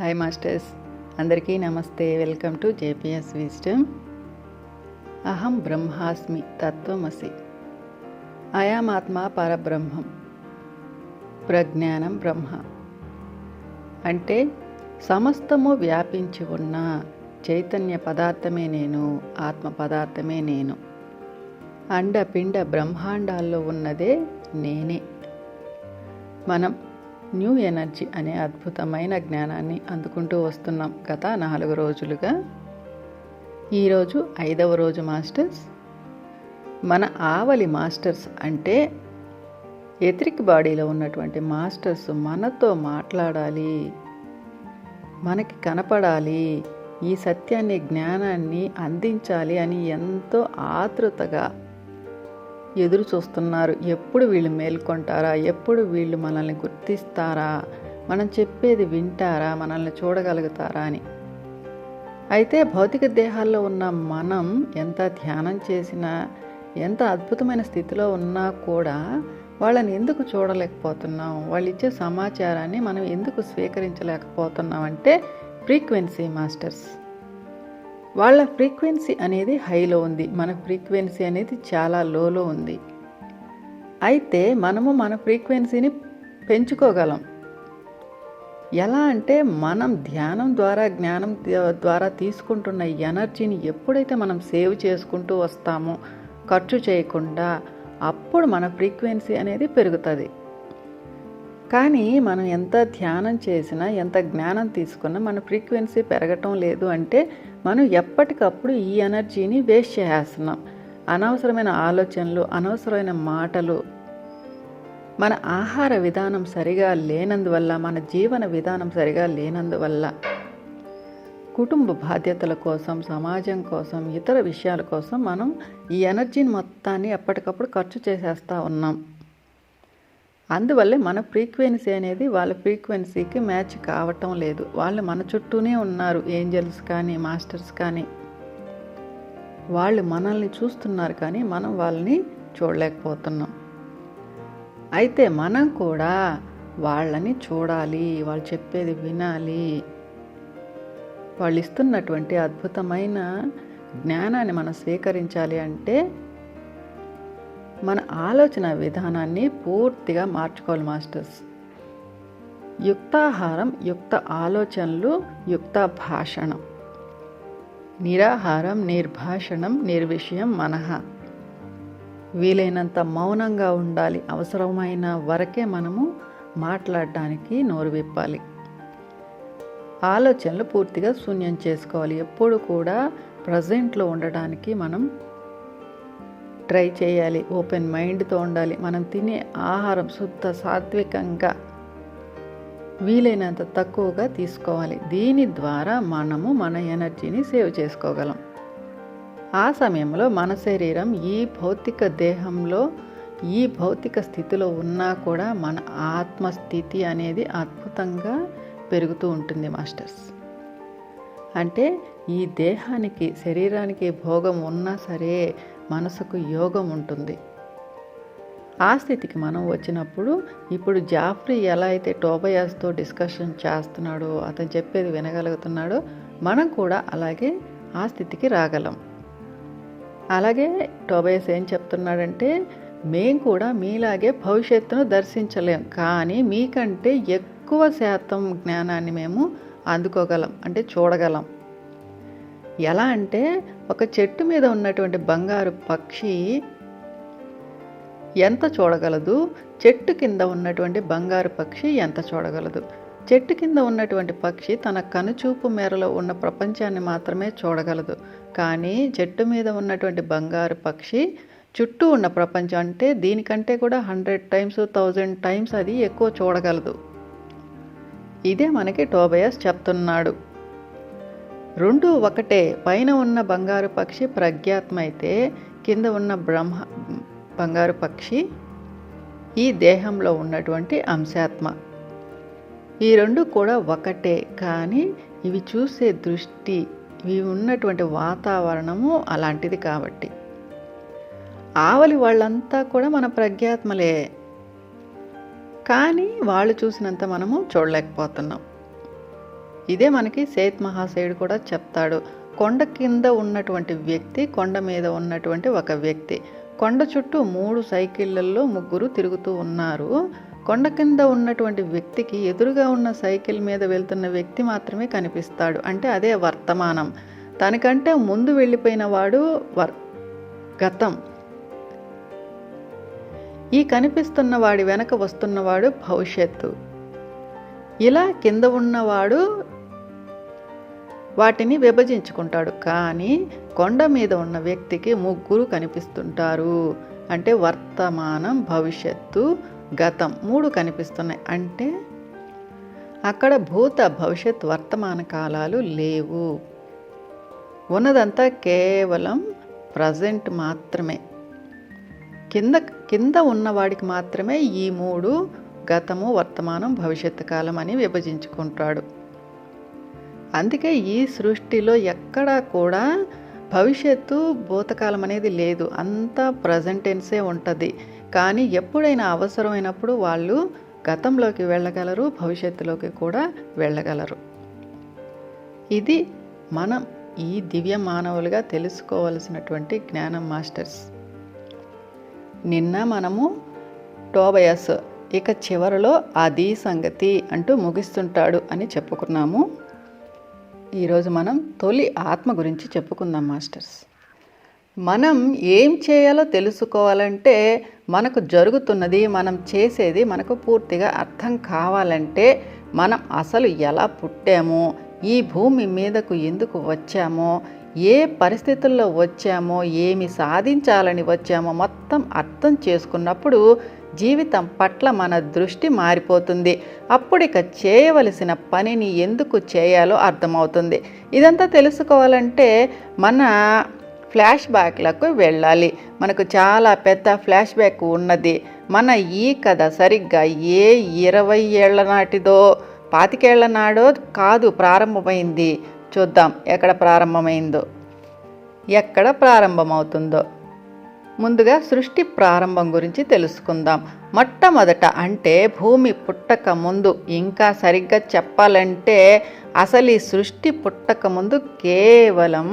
Hi masters అందరికీ నమస్తే. Welcome to JPS wisdom అహం బ్రహ్మాస్మి తత్వమసి. అయామాత్మ పరబ్రహ్మం. ప్రజ్ఞానం బ్రహ్మ. అంటే సమస్తము వ్యాపించి ఉన్న చైతన్య పదార్థమే నేను ఆత్మ పదార్థమే నేను. అండ పిండ బ్రహ్మాండాల్లో ఉన్నదే నేనే. మనం న్యూ ఎనర్జీ అనే అద్భుతమైన జ్ఞానాన్ని అందుకుంటూ వస్తున్నాం గత నాలుగు రోజులుగా. ఈరోజు ఐదవ రోజు మాస్టర్స్. మన ఆవలి మాస్టర్స్ అంటే ఎథరిక్ బాడీలో ఉన్నటువంటి మాస్టర్స్ మనతో మాట్లాడాలి మనకి కనపడాలి ఈ సత్యాన్ని జ్ఞానాన్ని అందించాలి అని ఎంతో ఆతృతగా ఎదురు చూస్తున్నారు. ఎప్పుడు వీళ్ళు మేల్కొంటారా? ఎప్పుడు వీళ్ళు మనల్ని గుర్తిస్తారా? మనం చెప్పేది వింటారా? మనల్ని చూడగలుగుతారా అని. అయితే భౌతిక దేహాల్లో ఉన్న మనం ఎంత ధ్యానం చేసినా ఎంత అద్భుతమైన స్థితిలో ఉన్నా కూడా వాళ్ళని ఎందుకు చూడలేకపోతున్నాం? వాళ్ళు ఇచ్చే సమాచారాన్ని మనం ఎందుకు స్వీకరించలేకపోతున్నాం అంటే ఫ్రీక్వెన్సీ మాస్టర్స్. వాళ్ళ ఫ్రీక్వెన్సీ అనేది హైలో ఉంది. మన ఫ్రీక్వెన్సీ అనేది చాలా లోలో ఉంది. అయితే మనము మన ఫ్రీక్వెన్సీని పెంచుకోగలం. ఎలా అంటే మనం ధ్యానం ద్వారా జ్ఞానం ద్వారా తీసుకుంటున్న ఎనర్జీని ఎప్పుడైతే మనం సేవ్ చేసుకుంటూ వస్తామో ఖర్చు చేయకుండా అప్పుడు మన ఫ్రీక్వెన్సీ అనేది పెరుగుతుంది. కానీ మనం ఎంత ధ్యానం చేసినా ఎంత జ్ఞానం తీసుకున్నా మన ఫ్రీక్వెన్సీ పెరగటం లేదు అంటే మనం ఎప్పటికప్పుడు ఈ ఎనర్జీని వేస్ట్ చేసేస్తున్నాం. అనవసరమైన ఆలోచనలు అనవసరమైన మాటలు. మన ఆహార విధానం సరిగా లేనందువల్ల మన జీవన విధానం సరిగా లేనందువల్ల కుటుంబ బాధ్యతల కోసం సమాజం కోసం ఇతర విషయాల కోసం మనం ఈ ఎనర్జీని మొత్తాన్ని ఎప్పటికప్పుడు ఖర్చు చేసేస్తూ ఉన్నాం. అందువల్లే మన ఫ్రీక్వెన్సీ అనేది వాళ్ళ ఫ్రీక్వెన్సీకి మ్యాచ్ కావటం లేదు. వాళ్ళు మన చుట్టూనే ఉన్నారు. ఏంజల్స్ కానీ మాస్టర్స్ కానీ. వాళ్ళు మనల్ని చూస్తున్నారు కానీ మనం వాళ్ళని చూడలేకపోతున్నాం. అయితే మనం కూడా వాళ్ళని చూడాలి వాళ్ళు చెప్పేది వినాలి. వాళ్ళు ఇస్తున్నటువంటి అద్భుతమైన జ్ఞానాన్ని మనం స్వీకరించాలి అంటే మన ఆలోచన విధానాన్ని పూర్తిగా మార్చుకోవాలి మాస్టర్స్. యుక్తాహారం యుక్త ఆలోచనలు యుక్త భాషణం. నిరాహారం నిర్భాషణం నిర్విషయం మనహ వీలైనంత మౌనంగా ఉండాలి అవసరమైన వరకే మనము మాట్లాడడానికి నోరు విప్పాలి. ఆలోచనలు పూర్తిగా శూన్యం చేసుకోవాలి ఎప్పుడు కూడా ప్రజెంట్లో ఉండడానికి మనం ట్రై చేయాలి ఓపెన్ మైండ్తో ఉండాలి. మనం తినే ఆహారం శుద్ధ సాత్వికంగా వీలైనంత తక్కువగా తీసుకోవాలి. దీని ద్వారా మనము మన ఎనర్జీని సేవ్ చేసుకోగలం. ఆ సమయంలో మన శరీరం ఈ భౌతిక దేహంలో ఈ భౌతిక స్థితిలో ఉన్నా కూడా మన ఆత్మస్థితి అనేది అద్భుతంగా పెరుగుతూ ఉంటుంది మాస్టర్స్. అంటే ఈ దేహానికి శరీరానికి భోగం ఉన్నా సరే మనసుకు యోగం ఉంటుంది. ఆ స్థితికి మనం వచ్చినప్పుడు ఇప్పుడు జాఫ్రీ ఎలా అయితే టోబయాస్తో డిస్కషన్ చేస్తున్నాడో అతను చెప్పేది వినగలుగుతున్నాడో మనం కూడా అలాగే ఆ స్థితికి రాగలం. అలాగే టోబయస్ ఏం చెప్తున్నాడంటే మేము కూడా మీలాగే భవిష్యత్తును దర్శించలేం కానీ మీకంటే ఎక్కువ శాతం జ్ఞానాన్ని మేము అందుకోగలం అంటే చూడగలం. ఎలా అంటే ఒక చెట్టు మీద ఉన్నటువంటి బంగారు పక్షి ఎంత చూడగలదు? చెట్టు కింద ఉన్నటువంటి బంగారు పక్షి ఎంత చూడగలదు? చెట్టు కింద ఉన్నటువంటి పక్షి తన కనుచూపు మేరలో ఉన్న ప్రపంచాన్ని మాత్రమే చూడగలదు. కానీ చెట్టు మీద ఉన్నటువంటి బంగారు పక్షి చుట్టూ ఉన్న ప్రపంచం అంటే దీనికంటే కూడా హండ్రెడ్ టైమ్స్ థౌజండ్ టైమ్స్ అది ఎక్కువ చూడగలదు. ఇదే మనకి టోబయాస్ చెప్తున్నాడు. రెండు ఒకటే. పైన ఉన్న బంగారు పక్షి ప్రజ్ఞాత్మైతే అయితే కింద ఉన్న బ్రహ్మ బంగారు పక్షి ఈ దేహంలో ఉన్నటువంటి అంశాత్మ. ఈ రెండు కూడా ఒకటే. కానీ ఇవి చూసే దృష్టి ఇవి ఉన్నటువంటి వాతావరణము అలాంటిది కాబట్టి. ఆవలి వాళ్ళంతా కూడా మన ప్రజ్ఞాత్మలే. కానీ వాళ్ళు చూసినంత మనము చూడలేకపోతున్నాం. ఇదే మనకి సేత్ మహాశయుడు కూడా చెప్తాడు. కొండ కింద ఉన్నటువంటి వ్యక్తి కొండ మీద ఉన్నటువంటి ఒక వ్యక్తి. కొండ చుట్టూ మూడు సైకిళ్ళల్లో ముగ్గురు తిరుగుతూ ఉన్నారు. కొండ కింద ఉన్నటువంటి వ్యక్తికి ఎదురుగా ఉన్న సైకిల్ మీద వెళ్తున్న వ్యక్తి మాత్రమే కనిపిస్తాడు. అంటే అదే వర్తమానం. తనకంటే ముందు వెళ్ళిపోయిన వాడు వర్ గతం. ఈ కనిపిస్తున్న వాడి వెనక వస్తున్నవాడు భవిష్యత్తు. ఇలా కింద ఉన్నవాడు వాటిని విభజించుకుంటాడు. కానీ కొండ మీద ఉన్న వ్యక్తికి ముగ్గురు కనిపిస్తుంటారు. అంటే వర్తమానం భవిష్యత్తు గతం మూడు కనిపిస్తున్నాయి. అంటే అక్కడ భూత భవిష్యత్ వర్తమాన కాలాలు లేవు. ఉన్నదంతా కేవలం ప్రజెంట్ మాత్రమే. కింద కింద ఉన్నవాడికి మాత్రమే ఈ మూడు గతము వర్తమానం భవిష్యత్తు కాలం అని విభజించుకుంటాడు. అందుకే ఈ సృష్టిలో ఎక్కడా కూడా భవిష్యత్తు భూతకాలం అనేది లేదు. అంతా ప్రజెంటెన్సే ఉంటుంది. కానీ ఎప్పుడైనా అవసరమైనప్పుడు వాళ్ళు గతంలోకి వెళ్ళగలరు భవిష్యత్తులోకి కూడా వెళ్ళగలరు. ఇది మనం ఈ దివ్య మానవులుగా తెలుసుకోవలసినటువంటి జ్ఞానం మాస్టర్స్. నిన్న మనము టోబయస్ ఇక చివరిలో అది సంగతి అంటూ ముగిస్తుంటాడు అని చెప్పుకున్నాము. ఈరోజు మనం తొలి ఆత్మ గురించి చెప్పుకుందాం మాస్టర్స్. మనం ఏం చేయాలో తెలుసుకోవాలంటే మనకు జరుగుతున్నది మనం చేసేది మనకు పూర్తిగా అర్థం కావాలంటే మనం అసలు ఎలా పుట్టామో ఈ భూమి మీదకు ఎందుకు వచ్చామో ఏ పరిస్థితుల్లో వచ్చామో ఏమి సాధించాలని వచ్చామో మొత్తం అర్థం చేసుకున్నప్పుడు జీవితం పట్ల మన దృష్టి మారిపోతుంది. అప్పుడిక చేయవలసిన పనిని ఎందుకు చేయాలో అర్థమవుతుంది. ఇదంతా తెలుసుకోవాలంటే మన ఫ్లాష్ బ్యాక్లకు వెళ్ళాలి. మనకు చాలా పెద్ద ఫ్లాష్ బ్యాక్ ఉన్నది. మన ఈ కథ సరిగ్గా ఏ ఇరవై ఏళ్ళ నాటిదో పాతికేళ్ళ నాడో కాదు ప్రారంభమైంది. చూద్దాం ఎక్కడ ప్రారంభమైందో. ఎక్కడ ప్రారంభమవుతుందో. ముందుగా సృష్టి ప్రారంభం గురించి తెలుసుకుందాం. మొట్టమొదట అంటే భూమి పుట్టక ముందు ఇంకా సరిగ్గా చెప్పాలంటే అసలు ఈ సృష్టి పుట్టక ముందు కేవలం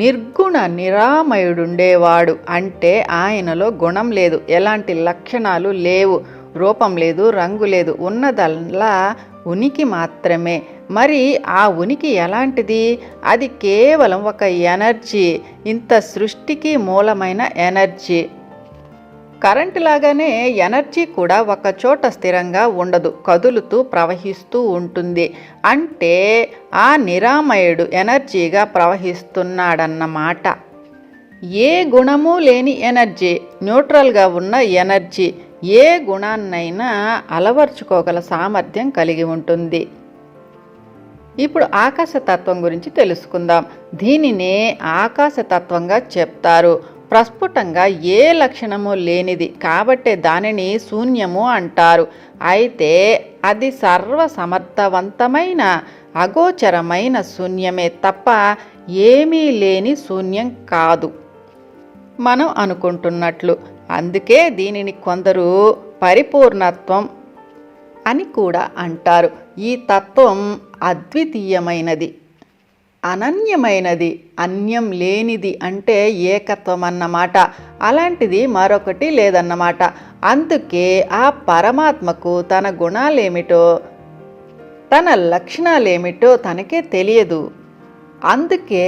నిర్గుణ నిరామయుడుండేవాడు. అంటే ఆయనలో గుణం లేదు ఎలాంటి లక్షణాలు లేవు రూపం లేదు రంగు లేదు ఉన్నదల్లా ఉనికి మాత్రమే. మరి ఆ ఉనికి ఎలాంటిది? అది కేవలం ఒక ఎనర్జీ. ఇంత సృష్టికి మూలమైన ఎనర్జీ. కరెంట్ లాగానే ఎనర్జీ కూడా ఒక చోట స్థిరంగా ఉండదు. కదులుతూ ప్రవహిస్తూ ఉంటుంది. అంటే ఆ నిరామయుడు ఎనర్జీగా ప్రవహిస్తున్నాడన్నమాట. ఏ గుణము లేని ఎనర్జీ. న్యూట్రల్గా ఉన్న ఎనర్జీ. ఏ గుణాన్నైనా అలవర్చుకోగల సామర్థ్యం కలిగి ఉంటుంది. ఇప్పుడు ఆకాశతత్వం గురించి తెలుసుకుందాం. దీనినే ఆకాశతత్వంగా చెప్తారు. ప్రస్ఫుటంగా ఏ లక్షణము లేనిది కాబట్టే దానిని శూన్యము అంటారు. అయితే అది సర్వసమర్థవంతమైన అగోచరమైన శూన్యమే తప్ప ఏమీ లేని శూన్యం కాదు. మనం అనుకుంటున్నట్లు. అందుకే దీనిని కొందరు పరిపూర్ణత్వం అని కూడా అంటారు. ఈ తత్వం అద్వితీయమైనది అనన్యమైనది అన్యం లేనిది అంటే ఏకత్వం అన్నమాట అలాంటిది మరొకటి లేదన్నమాట. అందుకే ఆ పరమాత్మకు తన గుణాలేమిటో తన లక్షణాలేమిటో తనకే తెలియదు. అందుకే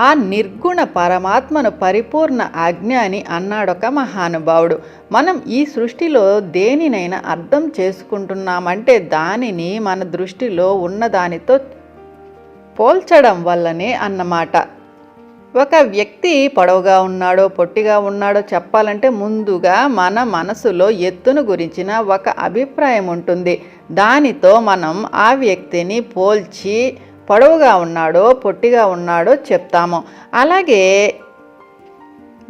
ఆ నిర్గుణ పరమాత్మను పరిపూర్ణ అజ్ఞాని అన్నాడొక మహానుభావుడు. మనం ఈ సృష్టిలో దేనినైనా అర్థం చేసుకుంటున్నామంటే దానిని మన దృష్టిలో ఉన్నదానితో పోల్చడం వల్లనే అన్నమాట. ఒక వ్యక్తి పొడవుగా ఉన్నాడో పొట్టిగా ఉన్నాడో చెప్పాలంటే ముందుగా మన మనసులో ఎత్తును గురించిన ఒక అభిప్రాయం ఉంటుంది. దానితో మనం ఆ వ్యక్తిని పోల్చి పొడవుగా ఉన్నాడో పొట్టిగా ఉన్నాడో చెప్తాము. అలాగే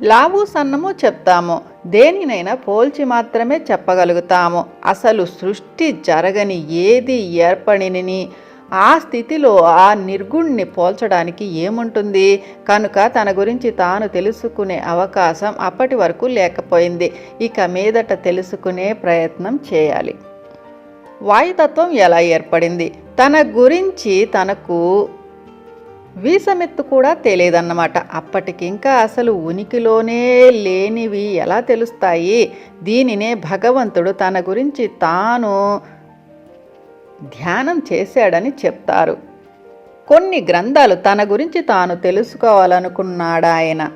లావు సన్నము చెప్తాము. దేనినైనా పోల్చి మాత్రమే చెప్పగలుగుతాము. అసలు సృష్టి జరగని ఏది ఏర్పడినని ఆ స్థితిలో ఆ నిర్గుణ్ణి పోల్చడానికి ఏముంటుంది? కనుక తన గురించి తాను తెలుసుకునే అవకాశం అప్పటి వరకు లేకపోయింది. ఇక మీదట తెలుసుకునే ప్రయత్నం చేయాలి. వాయుతత్వం ఎలా ఏర్పడింది? తన గురించి తనకు వీసమెత్తు కూడా తెలియదన్నమాట. అప్పటికి ఇంకా అసలు ఉనికిలోనే లేనివి ఎలా తెలుస్తాయి? దీనినే భగవంతుడు తన గురించి తాను ధ్యానం చేశాడని చెప్తారు. కొన్ని గ్రంథాలు తన గురించి తాను తెలుసుకోవాలనుకున్నాడాయన.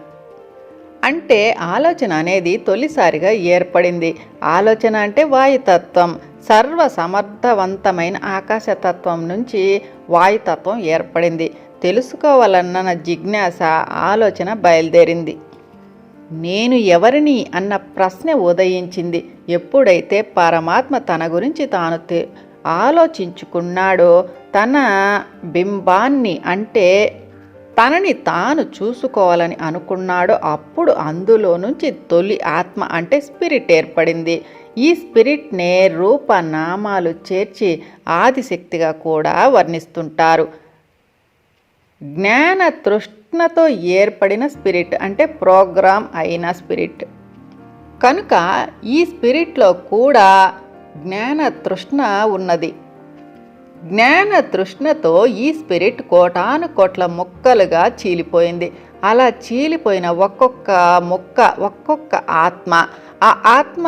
అంటే ఆలోచన అనేది తొలిసారిగా ఏర్పడింది. ఆలోచన అంటే వాయుతత్వం. సర్వ సమర్థవంతమైన ఆకాశతత్వం నుంచి వాయుతత్వం ఏర్పడింది. తెలుసుకోవాలన్న జిజ్ఞాస ఆలోచన బయలుదేరింది. నేను ఎవరిని అన్న ప్రశ్న ఉదయించింది. ఎప్పుడైతే పరమాత్మ తన గురించి తాను ఆలోచించుకున్నాడో తన బింబాన్ని అంటే తనని తాను చూసుకోవాలని అనుకున్నాడో అప్పుడు అందులో నుంచి తొలి ఆత్మ అంటే స్పిరిట్ ఏర్పడింది. ఈ స్పిరిట్నే రూప నామాలు చేర్చి ఆదిశక్తిగా కూడా వర్ణిస్తుంటారు. జ్ఞాన తృష్ణతో ఏర్పడిన స్పిరిట్ అంటే ప్రోగ్రామ్ అయిన స్పిరిట్. కనుక ఈ స్పిరిట్లో కూడా జ్ఞాన తృష్ణ ఉన్నది. జ్ఞాన తృష్ణతో ఈ స్పిరిట్ కోటాను కోట్ల ముక్కలుగా చీలిపోయింది. అలా చీలిపోయిన ఒక్కొక్క ముక్క ఒక్కొక్క ఆత్మ ఆ ఆత్మ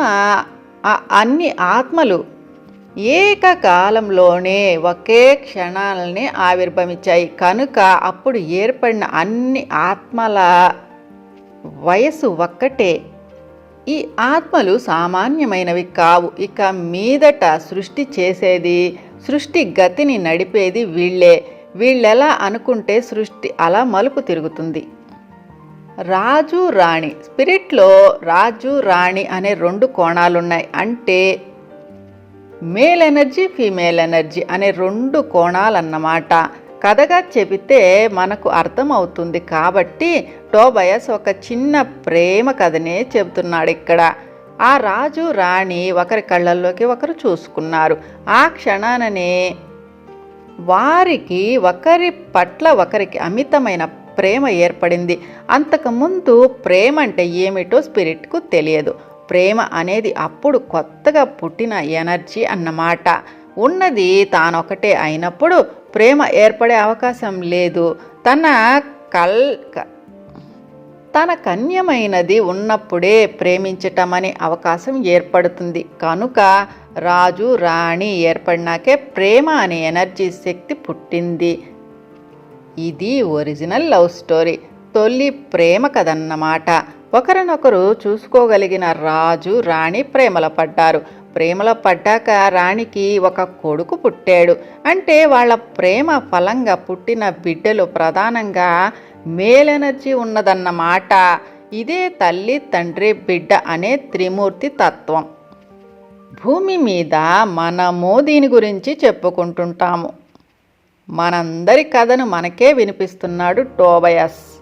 ఆ అన్ని ఆత్మలు ఏకకాలంలోనే ఒకే క్షణాలని ఆవిర్భవించాయి. కనుక అప్పుడు ఏర్పడిన అన్ని ఆత్మల వయసు ఒక్కటే. ఈ ఆత్మలు సామాన్యమైనవి కావు. ఇక మీదట సృష్టి చేసేది సృష్టి గతిని నడిపేది వీళ్ళే. వీళ్ళెలా అనుకుంటే సృష్టి అలా మలుపు తిరుగుతుంది. రాజు రాణి. స్పిరిట్లో రాజు రాణి అనే రెండు కోణాలున్నాయి. అంటే మేల్ ఎనర్జీ ఫీమేల్ ఎనర్జీ అనే రెండు కోణాలన్నమాట. కథగా చెబితే మనకు అర్థమవుతుంది కాబట్టి టోబయస్ ఒక చిన్న ప్రేమ కథనే చెబుతున్నాడు ఇక్కడ. ఆ రాజు రాణి ఒకరి కళ్ళల్లోకి ఒకరు చూసుకున్నారు. ఆ క్షణాననే వారికి ఒకరి పట్ల ఒకరికి అమితమైన ప్రేమ ఏర్పడింది. అంతకుముందు ప్రేమ అంటే ఏమిటో స్పిరిట్కు తెలియదు. ప్రేమ అనేది అప్పుడు కొత్తగా పుట్టిన ఎనర్జీ అన్నమాట. ఉన్నది తానొకటే అయినప్పుడు ప్రేమ ఏర్పడే అవకాశం లేదు. తన కల్ తన కన్యమైనది ఉన్నప్పుడే ప్రేమించటం అనే అవకాశం ఏర్పడుతుంది. కనుక రాజు రాణి ఏర్పడినాకే ప్రేమ అనే ఎనర్జీ శక్తి పుట్టింది. ఇది ఒరిజినల్ లవ్ స్టోరీ. తొలి ప్రేమ కదన్నమాట ఒకరినొకరు చూసుకోగలిగిన రాజు రాణి ప్రేమలో పడ్డారు. ప్రేమలో పడ్డాక రాణికి ఒక కొడుకు పుట్టాడు. అంటే వాళ్ళ ప్రేమ ఫలంగా పుట్టిన బిడ్డలు ప్రధానంగా మేల్ ఎనర్జీ ఉన్నదన్నమాట. ఇదే తల్లి తండ్రి బిడ్డ అనే త్రిమూర్తి తత్వం. భూమి మీద మనము దీని గురించి చెప్పుకుంటుంటాము. మనందరి కథను మనకే వినిపిస్తున్నాడు టోబయస్.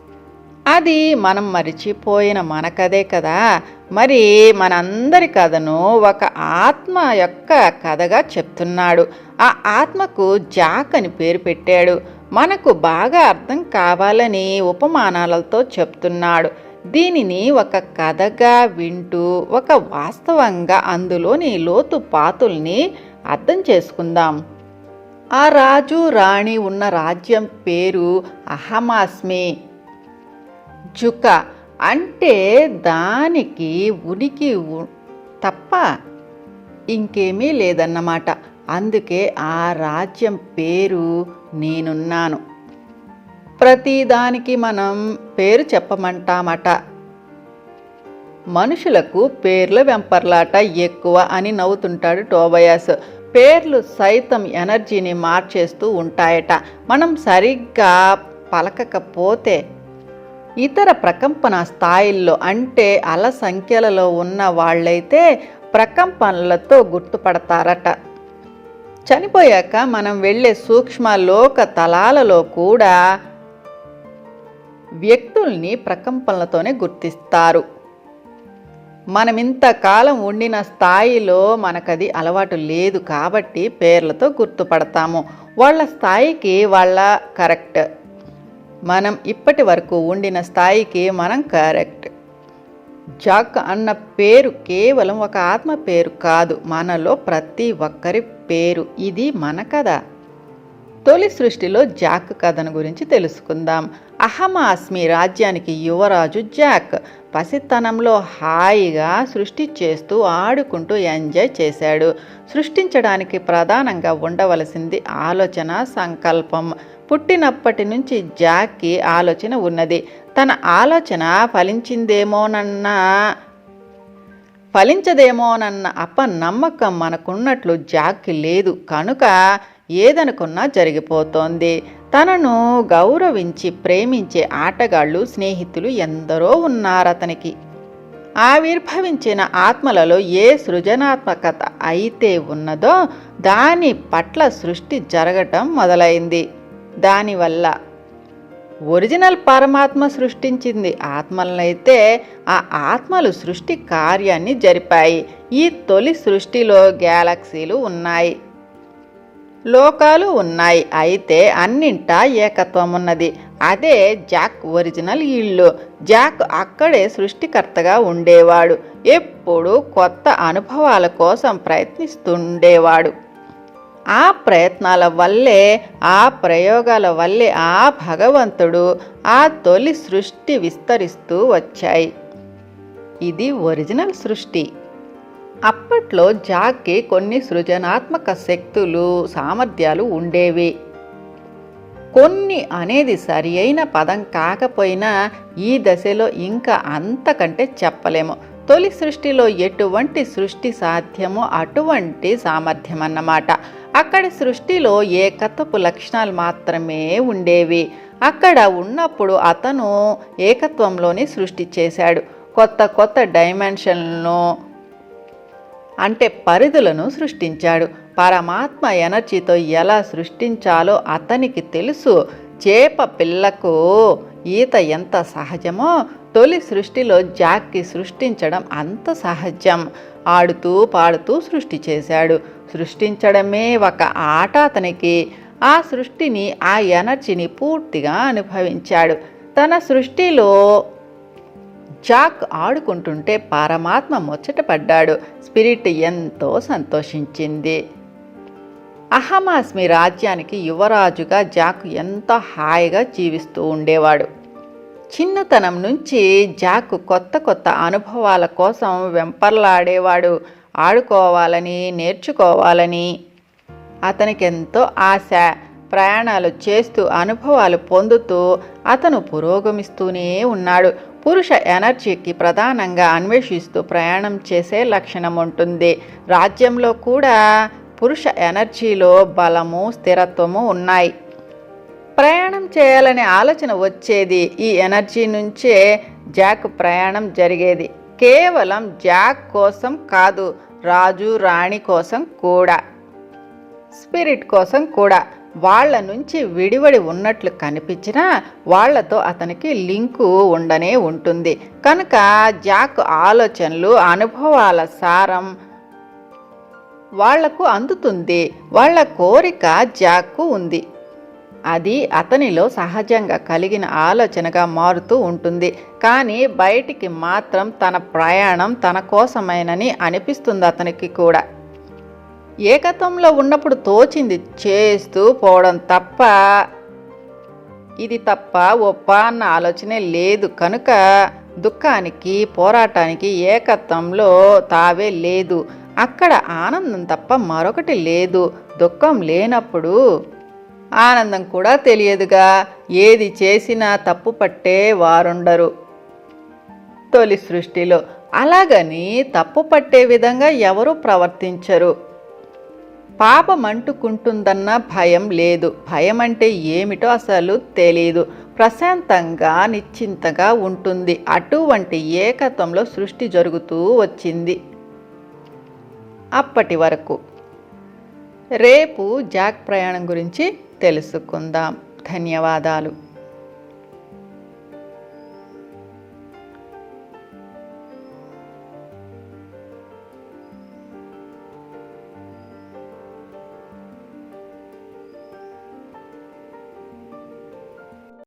అది మనం మరిచిపోయిన మన కథే కదా. మరి మనందరి కథను ఒక ఆత్మ యొక్క కథగా చెప్తున్నాడు. ఆ ఆత్మకు జాక్ అని పేరు పెట్టాడు. మనకు బాగా అర్థం కావాలని ఉపమానాలతో చెప్తున్నాడు. దీనిని ఒక కథగా వింటూ ఒక వాస్తవంగా అందులోని లోతు పాతుల్ని అర్థం చేసుకుందాం. ఆ రాజు రాణి ఉన్న రాజ్యం పేరు అహమాస్మి. జుక అంటే దానికి ఉనికి ఉ- తప్ప ఇంకేమీ లేదన్నమాట. అందుకే ఆ రాజ్యం పేరు నేనున్నాను. ప్రతిదానికి మనం పేరు చెప్పమంటామట. మనుషులకు పేర్ల వెంపర్లాట ఎక్కువ అని నవ్వుతుంటాడు టోబయాస్. పేర్లు సైతం ఎనర్జీని మార్చేస్తూ ఉంటాయట. మనం సరిగ్గా పలకకపోతే ఇతర ప్రకంపన స్థాయిల్లో అంటే అల సంఖ్యలలో ఉన్న వాళ్ళైతే ప్రకంపనలతో గుర్తుపడతారట. చనిపోయాక మనం వెళ్ళే సూక్ష్మ లోక తలాలలో కూడా వ్యక్తుల్ని ప్రకంపనలతోనే గుర్తిస్తారు. మనం ఇంతకాలం ఉండిన స్థాయిలో మనకది అలవాటు లేదు కాబట్టి పేర్లతో గుర్తుపడతాము. వాళ్ళ స్థాయికి వాళ్ళ కరెక్ట్. మనం ఇప్పటి వరకు ఉండిన స్థాయికి మనం కరెక్ట్. జాక్ అన్న పేరు కేవలం ఒక ఆత్మ పేరు కాదు మనలో ప్రతి ఒక్కరి పేరు. ఇది మన కథ. తొలి సృష్టిలో జాక్ కథను గురించి తెలుసుకుందాం. అహమాస్మి రాజ్యానికి యువరాజు జాక్. పసితనంలో హాయిగా సృష్టి చేస్తూ ఆడుకుంటూ ఎంజాయ్ చేశాడు. సృష్టించడానికి ప్రధానంగా ఉండవలసింది ఆలోచన సంకల్పం. పుట్టినప్పటి నుంచి జాక్కి ఆలోచన ఉన్నది. తన ఆలోచన ఫలించిందేమోనన్న ఫలించదేమోనన్న అపనమ్మకం మనకున్నట్లు జాక్కి లేదు. కనుక ఏదనుకున్నా జరిగిపోతోంది. తనను గౌరవించి ప్రేమించే ఆటగాళ్ళు స్నేహితులు ఎందరో ఉన్నారతనికి. ఆవిర్భవించిన ఆత్మలలో ఏ సృజనాత్మకత అయితే ఉన్నదో దాని పట్ల సృష్టి జరగటం మొదలైంది. దానివల్ల ఒరిజినల్ పరమాత్మ సృష్టించింది. ఆత్మలనైతే ఆ ఆత్మలు సృష్టి కార్యాన్ని జరిపాయి. ఈ తొలి సృష్టిలో గ్యాలక్సీలు ఉన్నాయి. లోకాలు ఉన్నాయి. అయితే అన్నింటా ఏకత్వం ఉన్నది అదే జాక్ ఒరిజినల్ ఇల్లు. జాక్ అక్కడే సృష్టికర్తగా ఉండేవాడు. ఎప్పుడు కొత్త అనుభవాల కోసం ప్రయత్నిస్తుండేవాడు. ఆ ప్రయత్నాల వల్లే ఆ ప్రయోగాల వల్లే ఆ భగవంతుడు ఆ తొలి సృష్టి విస్తరిస్తూ వచ్చాయి. ఇది ఒరిజినల్ సృష్టి. అప్పట్లో జాక్కి కొన్ని సృజనాత్మక శక్తులు సామర్థ్యాలు ఉండేవి. కొన్ని అనేది సరి అయిన పదం కాకపోయినా ఈ దశలో ఇంకా అంతకంటే చెప్పలేము. తొలి సృష్టిలో ఎటువంటి సృష్టి సాధ్యమో అటువంటి సామర్థ్యం అన్నమాట. అక్కడి సృష్టిలో ఏకత్వపు లక్షణాలు మాత్రమే ఉండేవి. అక్కడ ఉన్నప్పుడు అతను ఏకత్వంలోనే సృష్టి చేశాడు. కొత్త కొత్త డైమెన్షన్లను అంటే పరిధులను సృష్టించాడు. పరమాత్మ ఎనర్జీతో ఎలా సృష్టించాలో అతనికి తెలుసు. చేప పిల్లకు ఈత ఎంత సహజమో తొలి సృష్టిలో జాక్కి సృష్టించడం అంత సహజం. ఆడుతూ పాడుతూ సృష్టి చేశాడు. సృష్టించడమే ఒక ఆట అతనికి. ఆ సృష్టిని ఆ ఎనర్జీని పూర్తిగా అనుభవించాడు. తన సృష్టిలో జాక్ ఆడుకుంటుంటే పరమాత్మ ముచ్చటపడ్డాడు స్పిరిట్ ఎంతో సంతోషించింది. అహమాస్మి రాజ్యానికి యువరాజుగా జాక్ ఎంతో హాయిగా జీవిస్తూ ఉండేవాడు. చిన్నతనం నుంచి జాక్ కొత్త కొత్త అనుభవాల కోసం వెంపర్లాడేవాడు. ఆడుకోవాలని నేర్చుకోవాలని అతనికి ఎంతో ఆశ. ప్రయాణాలు చేస్తూ అనుభవాలు పొందుతూ అతను పురోగమిస్తూనే ఉన్నాడు. పురుష ఎనర్జీకి ప్రధానంగా అన్వేషిస్తూ ప్రయాణం చేసే లక్షణం ఉంటుంది. రాజ్యంలో కూడా పురుష ఎనర్జీలో బలము స్థిరత్వము ఉన్నాయి. ప్రయాణం చేయాలనే ఆలోచన వచ్చేది. ఈ ఎనర్జీ నుంచే జాక్ ప్రయాణం జరిగేది. కేవలం జాక్ కోసం కాదు రాజు రాణి కోసం కూడా స్పిరిట్ కోసం కూడా. వాళ్ళ నుంచి విడివడి ఉన్నట్లు కనిపించినా వాళ్ళతో అతనికి లింకు ఉండనే ఉంటుంది. కనుక జాక్ ఆలోచనలు అనుభవాల సారం వాళ్ళకు అందుతుంది. వాళ్ళ కోరిక జాక్కు ఉంది. అది అతనిలో సహజంగా కలిగిన ఆలోచనగా మారుతూ ఉంటుంది. కానీ బయటికి మాత్రం తన ప్రయాణం తన కోసమేనని అనిపిస్తుంది అతనికి కూడా. ఏకత్వంలో ఉన్నప్పుడు తోచింది చేస్తూ పోవడం తప్ప ఇది తప్ప ఒప్ప అన్న ఆలోచనే లేదు. కనుక దుఃఖానికి పోరాటానికి ఏకత్వంలో తావే లేదు. అక్కడ ఆనందం తప్ప మరొకటి లేదు. దుఃఖం లేనప్పుడు ఆనందం కూడా తెలియదుగా. ఏది చేసినా తప్పు పట్టే వారుండరు తొలి సృష్టిలో. అలాగని తప్పు పట్టే విధంగా ఎవరు ప్రవర్తించరు. పాపం అంటుకుంటుందన్న భయం లేదు. భయం అంటే ఏమిటో అసలు తెలియదు ప్రశాంతంగా నిశ్చింతగా ఉంటుంది. అటువంటి ఏకత్వంలో సృష్టి జరుగుతూ వచ్చింది. అప్పటి వరకు. రేపు జాక్ ప్రయాణం గురించి తెలుసుకుందాం. ధన్యవాదాలు.